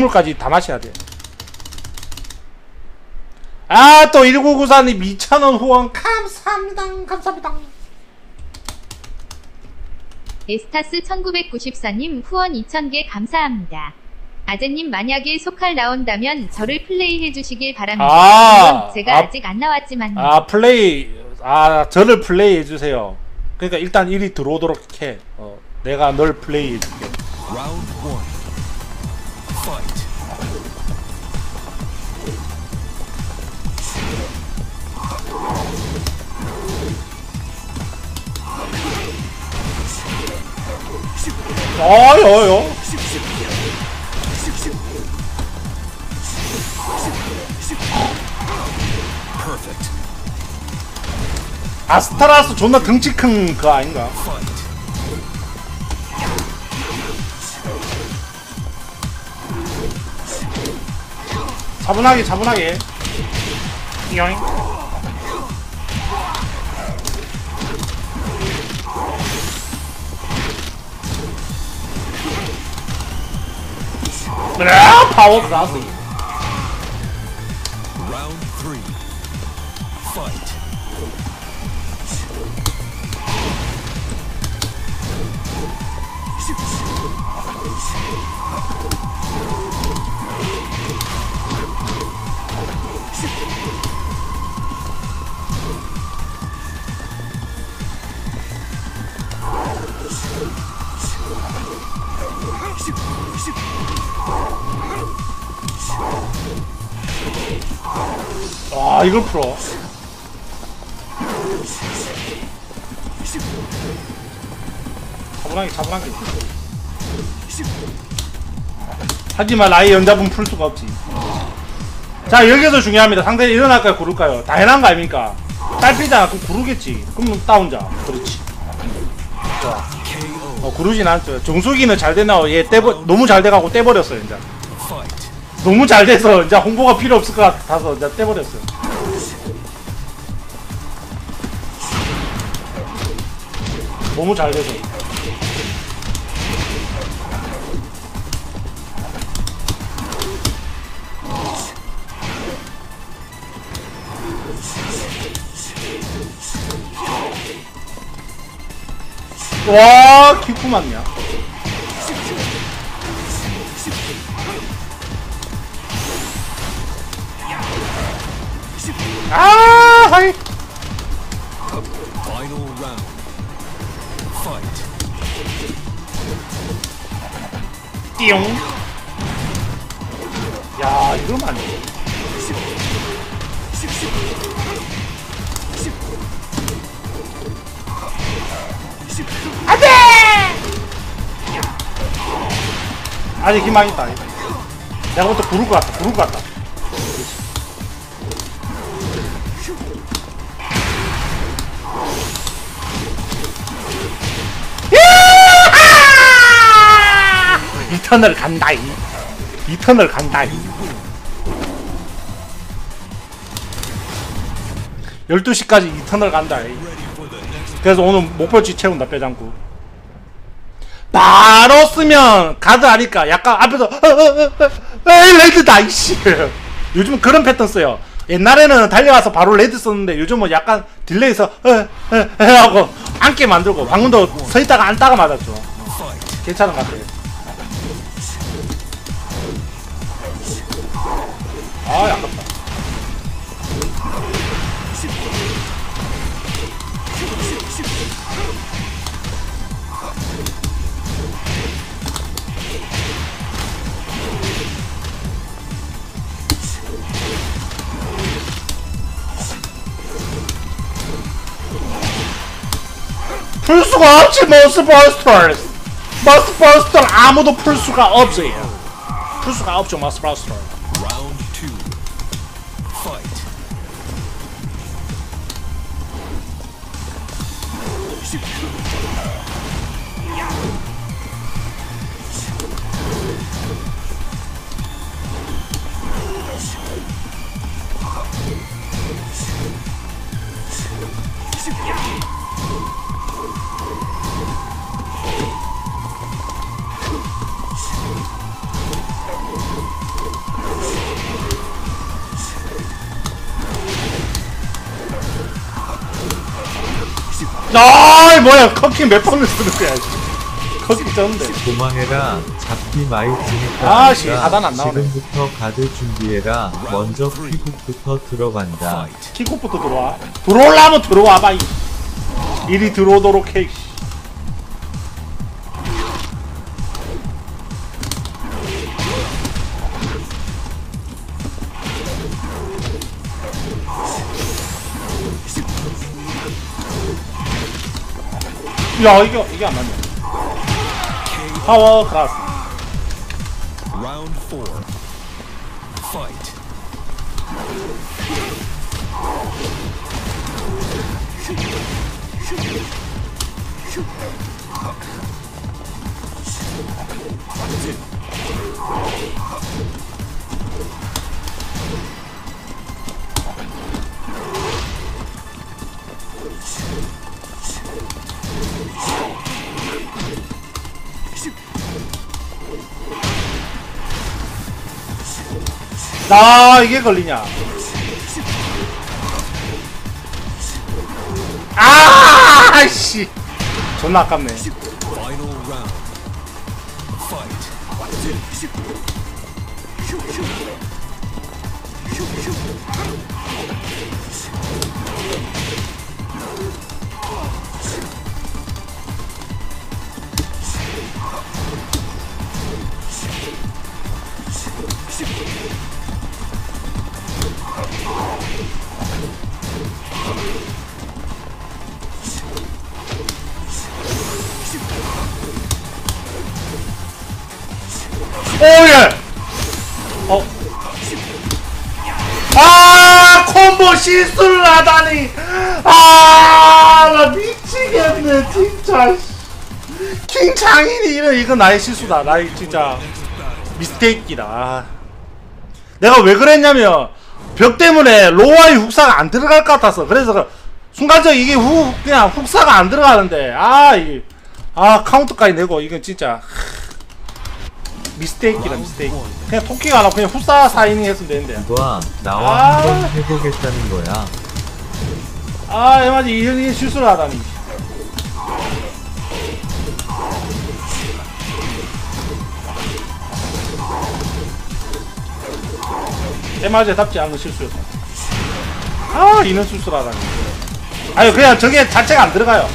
국물까지 다 마셔야 돼. 아, 또 1994님 2,000원 후원 감사합니다. 감사합니다. 에스타스 1994님 후원 2000개 감사합니다. 아재님 만약에 소칼 나온다면 저를 플레이해 주시길 바랍니다. 아, 제가 아, 아, 직안 나왔지만 아, 플레이, 아, 저를 플레이 해 주세요. 그러니까 일단 일이 들어오도록 해. 어, 내가 널 플레이 해 줄게. Round one. Fight. 어여요. Perfect. 아스타라스 존나 덩치 큰 그 아닌가? 차분하게, 차분하게. 잉 아, 파워 그라스. 아, 이걸 풀어. 차분하게, 차분하게. 하지만 나의 연잡은 풀 수가 없지. 자, 여기서 중요합니다. 상대 일어날까요, 구를까요? 당연한 거 아닙니까? 딸피잖아. 그럼 구르겠지. 그럼 따 혼자. 그렇지. 좋아. 어, 구르진 않죠. 정수기는 잘 되나? 얘 떼버, 너무 잘 돼가고 떼버렸어요, 이제. 너무 잘 돼서 이제 홍보가 필요 없을 것 같아서 이제 떼버렸어요. 너무 잘 돼서. 와, 키프 맞냐? 아, 띠용. 야, 이러면 안 돼. 안 돼! 아직 희망 있다. 내가 부터 구를 것 같다. 구를 것 같다. 이터널 간다이. 이터널 간다이. 12시까지 이터널 간다이. 그래서 오늘 목표치 채운다, 빼장구. 바로 쓰면 가드 하니까 약간 앞에서 어, 어, 어, 어, 에이 레드다 이씨 요즘은 그런 패턴 써요 옛날에는 달려와서 바로 레드 썼는데 요즘은 약간 딜레이서 어, 하고 앉게 만들고 방금도 서 있다가 앉다가 맞았죠. 괜찮은 것 같아요 아 아깝다. 풀 수가 없지 머스버스터스 머스버스터 아무도 풀 수가 없어요. 풀 수가 없죠 머스버스터 아 뭐야 커키 몇 번을 쓰는 거야 씨. 커키 쪘는데 고마해라 잡기 많이 지니까 아, 씨, 하단 안 나오네. 지금부터 가드 준비해라 먼저 피국부터 들어간다. 킥오프부터 들어와 들어올라면 들어와봐 이. 이리 들어오도록 해 야 이게 이게 안 맞네. 파워 클라스 나 이게 걸리냐? 아, 씨. 존나 아깝네. 아, 콤보 실수를 하다니. 아, 나 미치겠네, 진짜. 킹 장인이 이런 이거 나의 실수다. 나의 진짜 미스테이크다. 아. 내가 왜 그랬냐면 벽 때문에 로아의 훅사가 안 들어갈 것 같아서 그래서 그 순간적 이게 후 그냥 훅사가 안 들어가는데 아 이게 아 카운터까지 내고 이건 진짜 미스테이크다 미스테이크. 그냥 토끼가 안 하고 그냥 훅사 사이닝 했으면 되는데. 와 나와 아. 한번 해보겠다는 거야? 아 에마지 이현이 실수를 하다니. 에마지답지 않은 실수였어. 아 이는 실수를 하다니. 아니 그냥 저게 자체가 안 들어가요.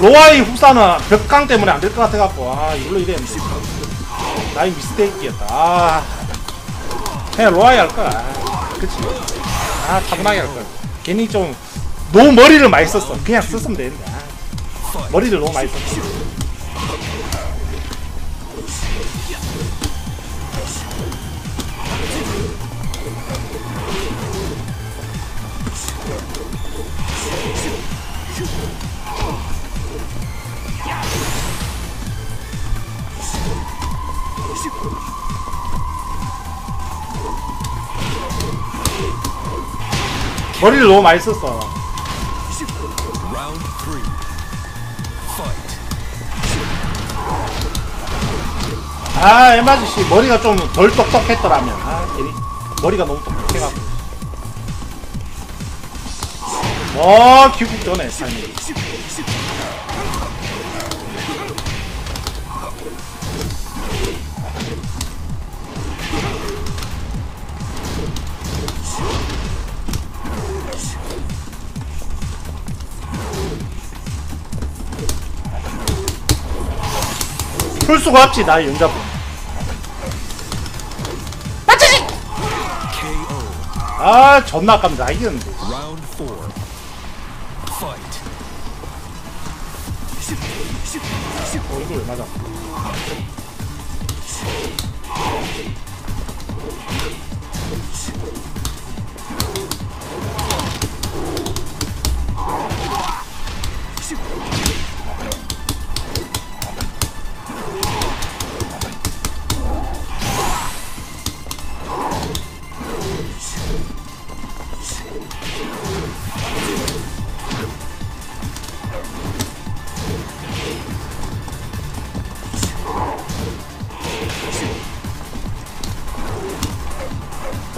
로아의 훅사는 벽강 때문에 안 될 것 같아갖고 아 이걸로 이랬는데 나의 미스테이크였다. 아 그냥 로아이 할까 아, 그치? 아 차분하게 할걸 괜히 좀 너무 머리를 많이 썼어. 그냥 썼으면 되는데. 아, 머리를 너무 많이 썼어 머리를 너무 많이 썼어. 아 에마지 씨 머리가 좀 덜 똑똑했더라면. 아 괜히. 머리가 너무 똑똑해갖고. 어 귀국 전에 삶이 풀수가 없지 나의 연자분. KO. 아 존나 아깝다. 나 이겼는데. 어 이거 왜 맞아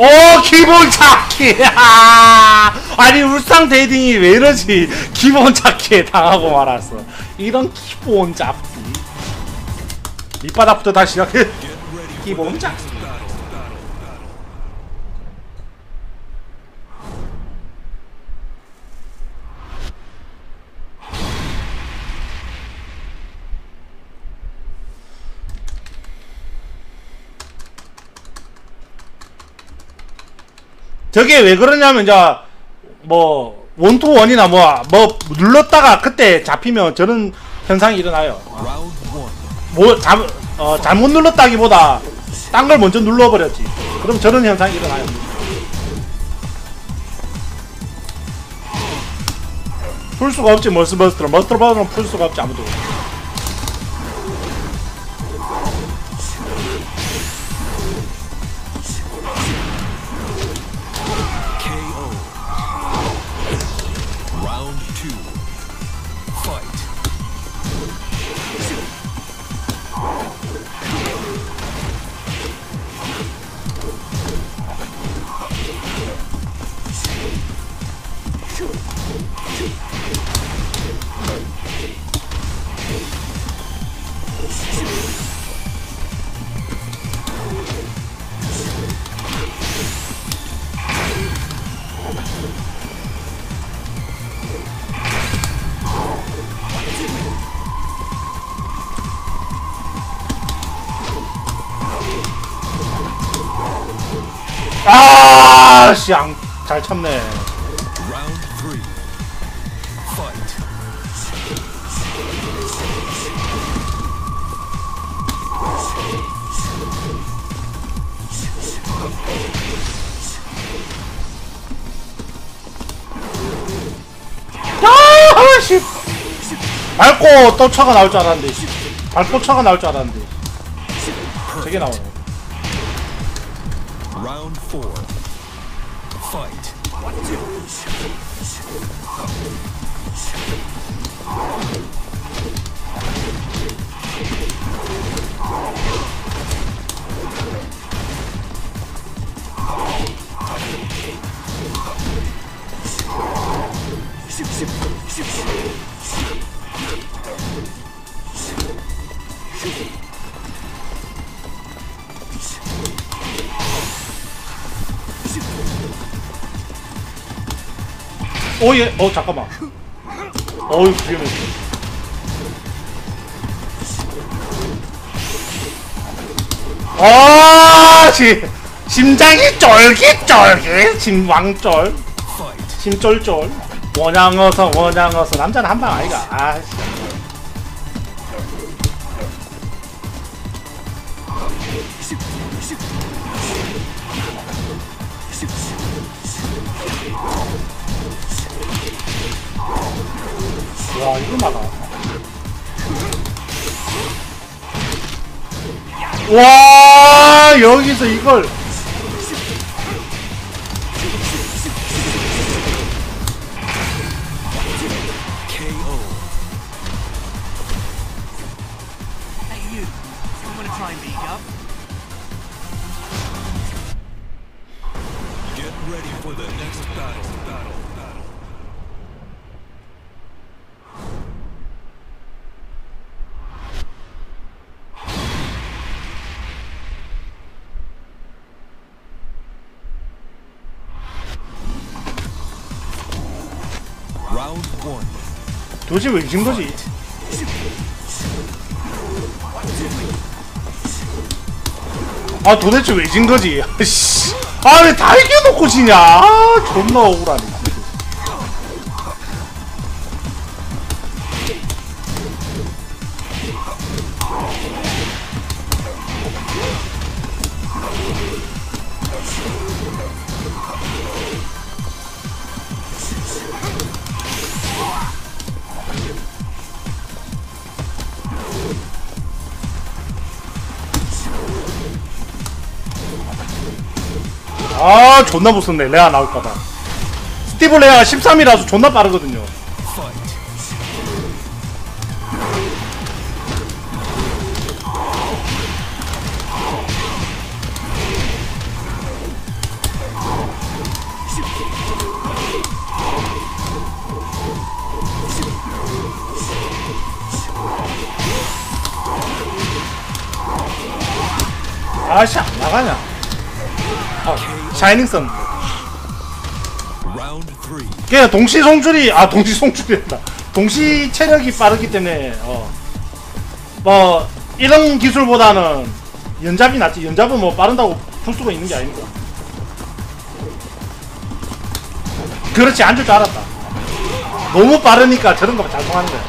오 기본 찾기 아 아니 울상 데이딩이 왜 이러지? 기본 잡기에 당하고 말았어. 이런 기본 잡기 밑바닥부터 다시 시작해. 기본 잡기 저게 왜 그러냐면 이제 뭐 원투 원이나 뭐뭐 눌렀다가 그때 잡히면 저런 현상이 일어나요. 뭐 잘, 어, 잘못 눌렀다기보다 딴 걸 먼저 눌러버렸지. 그럼 저런 현상이 일어나요. 풀 수가 없지 머스 머스터 머스터 버는 풀 수가 없지 아무도. 아, 씨, 안, 잘 참네. 아, 씨. 밟고 또 차가 나올 줄 알았는데, 씨. 밟고 차가 나올 줄 알았는데. 저게 나오네. Round. Fight. 오, 예, 어, 잠깐만. 어이, 위험해. 아, 지, 심장이 쫄깃쫄깃, 심왕쫄. 심쫄쫄. 원양어서, 원양어서. 남자는 한 방 아이가. 아, 씨. 와, 이거 막아. 와, 여기서 이걸. 도대체 왜 이런 거지? 아 도대체 왜 진 거지? 씨. 아왜 다 이겨놓고 지냐? 아 존나 억울하네. 존나 못썼네. 레아 나올까봐 스티브 레아가 13이라서 존나 빠르거든요. 아씨 안 나가냐? 샤이닝 선 Round three. 그냥 동시 송출이 아 동시 송출이란다. 동시 체력이 빠르기 때문에 어 뭐 이런 기술보다는 연잡이 낫지. 연잡은 뭐 빠른다고 풀 수가 있는 게 아니니까. 그렇지 안 줄 줄 알았다. 너무 빠르니까 저런 거잘 통하는 거야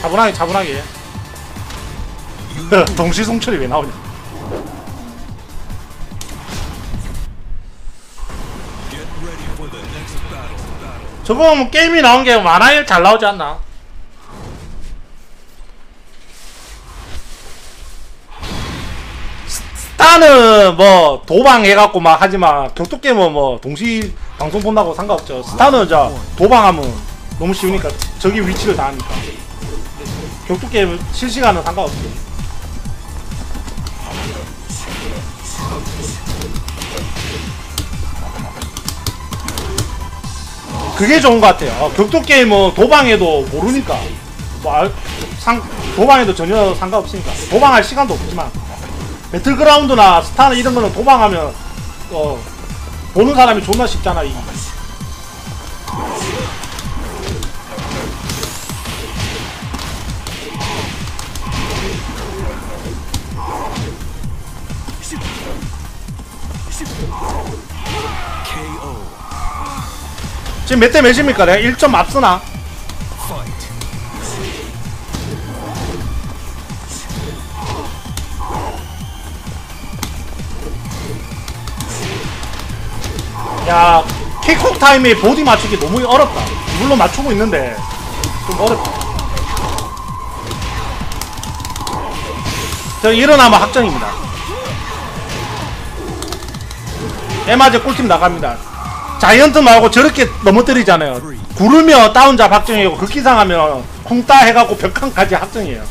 차분하게 차분하게 동시 송출이 왜 나오냐. 저거 뭐 게임이 나온 게 만화에 잘 나오지 않나? 스- 스타는 뭐 도방 해갖고 막 하지만 격투 게임은 뭐 동시 방송 본다고 상관없죠. 스타는 자 도방하면 너무 쉬우니까 저기 위치를 다 하니까 격투 게임 실시간은 상관없지. 그게 좋은 것 같아요. 어, 격투 게임은 도방에도 모르니까 뭐 알- 상, 도방에도 전혀 상관없으니까 도방할 시간도 없지만 배틀그라운드나 스타나 이런 거는 도방하면 어, 보는 사람이 존나 쉽잖아. 이. 지금 몇 대 몇입니까? 내가 1점 앞서나? 야 킥콕 타임에 보디 맞추기 너무 어렵다. 물론 맞추고 있는데 좀 어렵다. 저 일어나면 확정입니다. 에마제 꿀팀 나갑니다. 자이언트 말고 저렇게 넘어뜨리잖아요. 구르면 다운잡 확정이고 극기상하면 쿵따 해갖고 벽칸까지 확정이에요.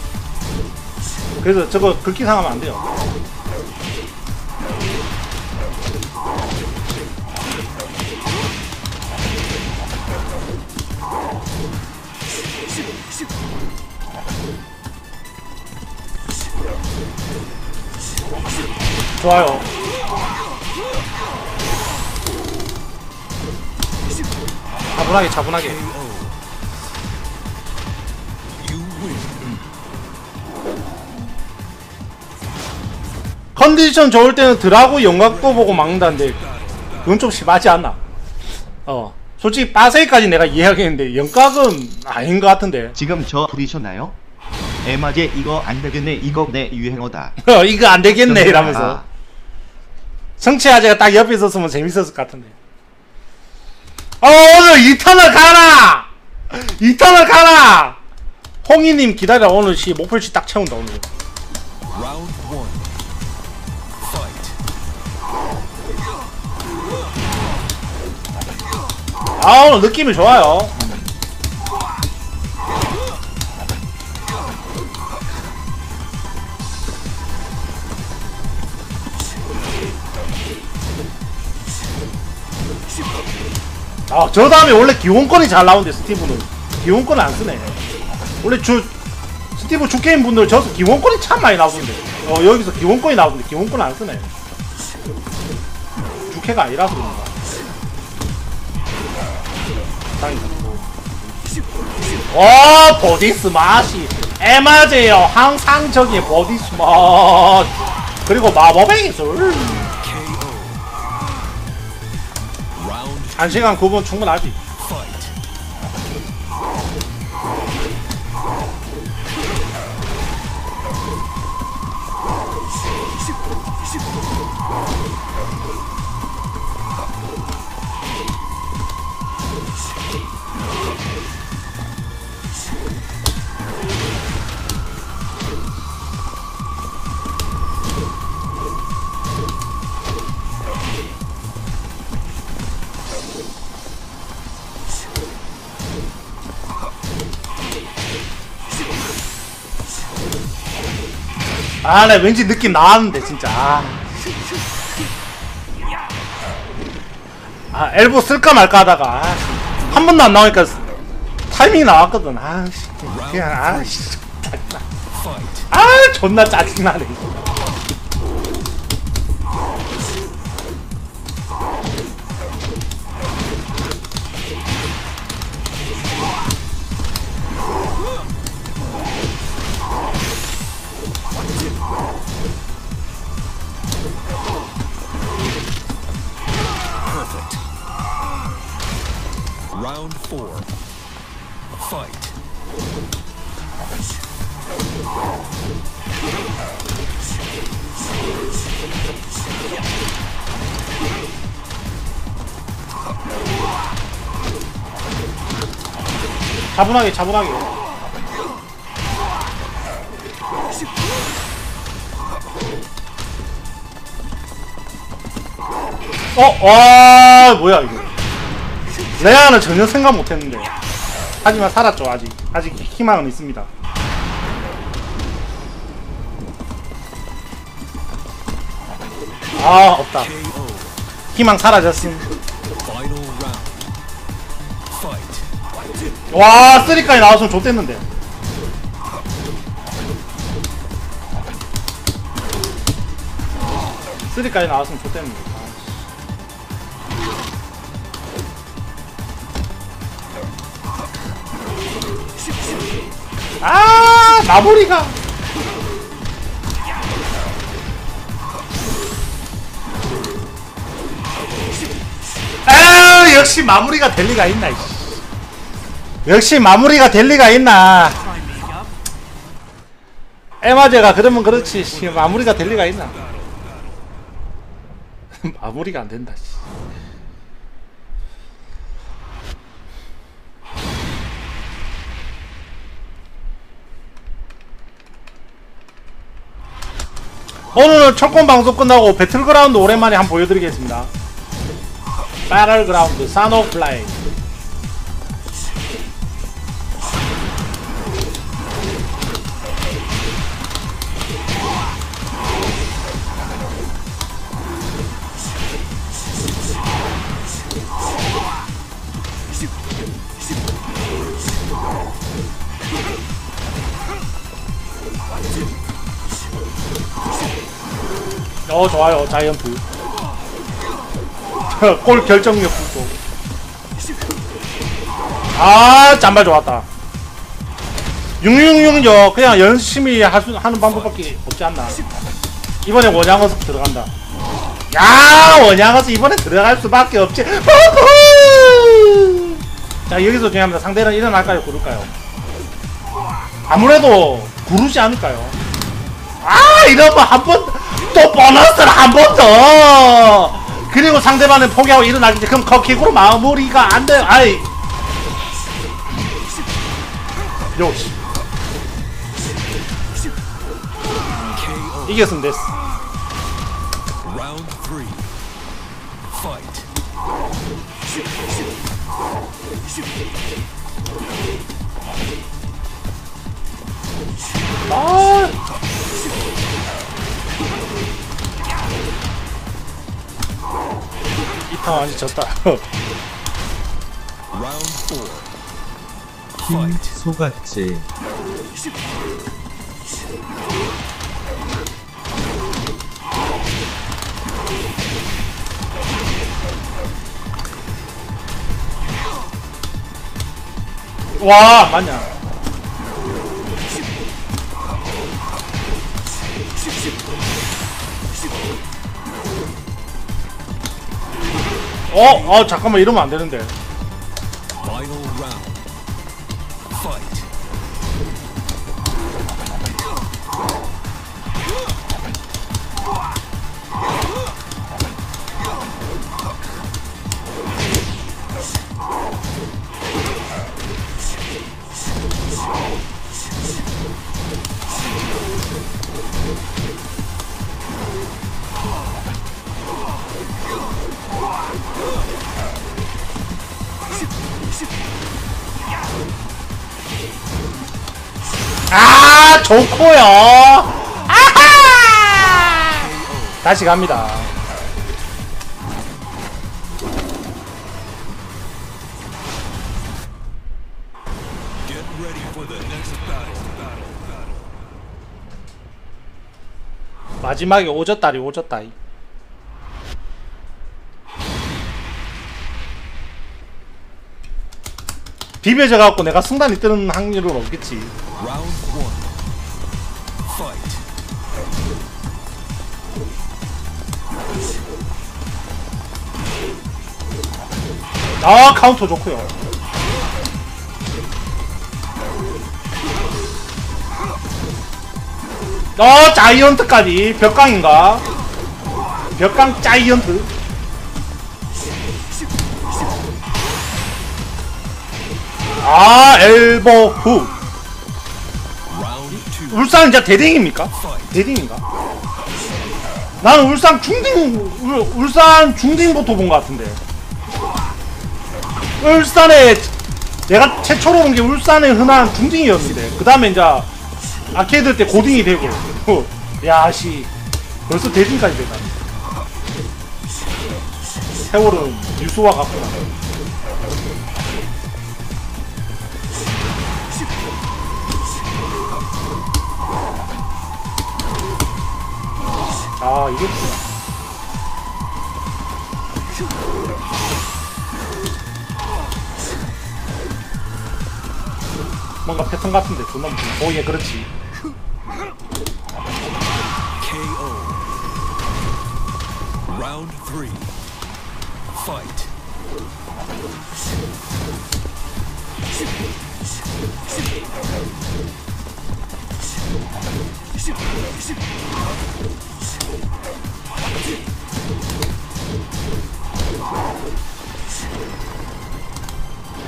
그래서 저거 극기상하면 안 돼요. 좋아요. 차분하게 차분하게. 컨디션 좋을 때는 드라고 영각도 보고 막는다는데 그건 좀 심하지 않나? 어. 솔직히 빠세이까지 내가 이해하겠는데 영각은 아닌 것 같은데. 지금 저 부리셨나요? 에마제 이거 안 되겠네 이거 내 유행어다 어, 이거 안 되겠네 아. 이러면서. 성취아재가 딱 옆에 있었으면 재밌었을 것 같은데. 어, 오늘 2턴을 가라! 2턴을 가라! 홍이님 기다려. 오늘 씨 목표치 딱 채운다, 오늘. 아, 오늘 느낌이 좋아요. 아, 저 다음에 원래 기원권이 잘 나오는데, 스티브는. 기원권을 안 쓰네. 원래 주, 스티브 주게임 분들 저서 기원권이 참 많이 나오던데. 어, 여기서 기원권이 나오던데, 기원권 안 쓰네. 주캐가 아니라서 그런가. 다행이다. 어, 버디 스마시. 에마제요. 항상적인 버디 스마시. 그리고 마법의 기술. 1시간 9분 충분하지. 아, 나 왠지 느낌 나왔는데, 진짜. 아. 아 엘보 쓸까 말까 하다가 아, 한 번도 안 나오니까 타이밍이 나왔거든 아씨 그냥 Fight. 아 존나 짜증나네 차분하게 차분하게. 어? 와 뭐야 이거. 레아는 전혀 생각 못했는데. 하지만 살았죠 아직. 아직 희망은 있습니다. 아 없다. 희망 사라졌음 와 쓰리까지 나왔으면 좋댔는데. 쓰리까지 나왔으면 좋댔는데. 아 마무리가. 아 역시 마무리가 될 리가 있나 이씨. 역시 마무리가 될 리가 있나. 에마제가 그러면 그렇지 씨, 마무리가 될 리가 있나 마무리가 안 된다 씨. 오늘은 첫권 방송 끝나고 배틀그라운드 오랜만에 한번 보여드리겠습니다 배틀그라운드 사노플라이 어 좋아요. 자이언트. 골 결정력 부고 아 짬발 좋았다. 666요 그냥 열심히 할 수, 하는 방법밖에 없지 않나. 이번에 원양어습 들어간다. 야 원양어습 이번에 들어갈 수밖에 없지! 자 여기서 중요합니다. 상대는 일어날까요? 구를까요? 아무래도 구르지 않을까요? 아 이러면 한번 또 보너스를 한 번 더. 그리고 상대방은 포기하고 일어나겠지 그럼 커킥으로 마무리가 안 돼요. 아이. KO. 이겼으면 됐어. Round 아 완전 졌다. 힘 소같지. 와 맞냐 어? 어 잠깐만 이러면 안 되는데 좋고요. 아하! 다시 갑니다. 마지막에 오졌다리 오졌다 비벼져갖고 내가 승단이 뜨는 확률은 없겠지. 아 카운터 좋고요 어 자이언트까지 벽강인가 벽강 자이언트 아 엘보 후. 울산 진짜 대딩입니까? 대딩인가? 나는 울산 중딩 울, 울산 중딩부터 본 것 같은데 울산에 내가 최초로 본게 울산에 흔한 중딩이었는데 그 다음에 이제 아케이드 때 고딩이 되고 어, 야씨. 벌써 대딩까지 되다. 세월은 유수와 같구나. 아 이게 뭔가 패턴 같은데 존나 무슨 오예 그렇지 KO. Round three. Fight.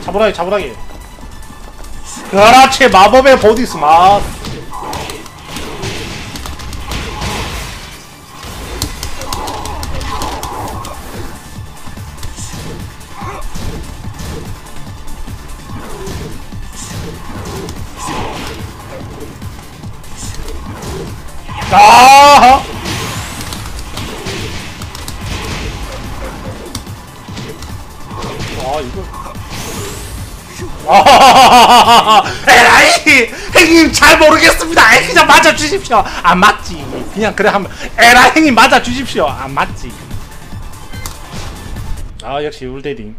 잡으라기 잡으라기 그렇지 마법의 보디 스마 아아 에라이! 형님 잘 모르겠습니다. 에이, 그냥 맞아 주십시오. 안 맞지. 그냥 그래 하면 에라 형님 맞아 주십시오. 안 맞지. 아 역시 울데딩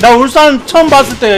나 울산 처음 봤을 때